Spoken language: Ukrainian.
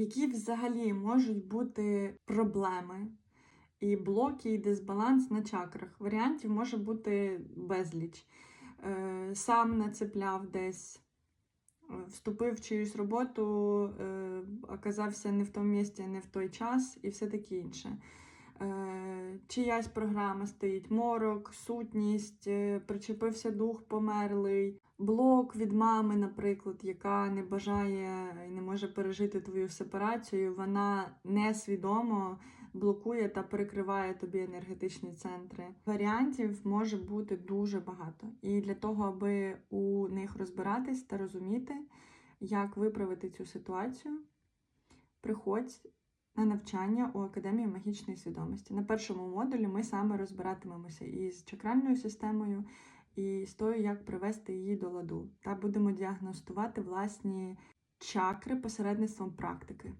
Які взагалі можуть бути проблеми і блоки, і дисбаланс на чакрах? Варіантів може бути безліч. Е, Сам нацепляв десь, е, вступив в чиюсь роботу, е, оказався не в тому місці, не в той час і все таке інше. Чиясь програма стоїть морок, сутність, е, причепився дух померлий, блок від мами, наприклад, яка не бажає і не може пережити твою сепарацію, вона несвідомо блокує та перекриває тобі енергетичні центри. Варіантів може бути дуже багато. І для того, аби у них розбиратись та розуміти, як виправити цю ситуацію, приходь на навчання у Академії магічної свідомості. На першому модулі ми саме розбиратимемося із чакральною системою, і з тою, як привести її до ладу, та будемо діагностувати власні чакри посередництвом практики.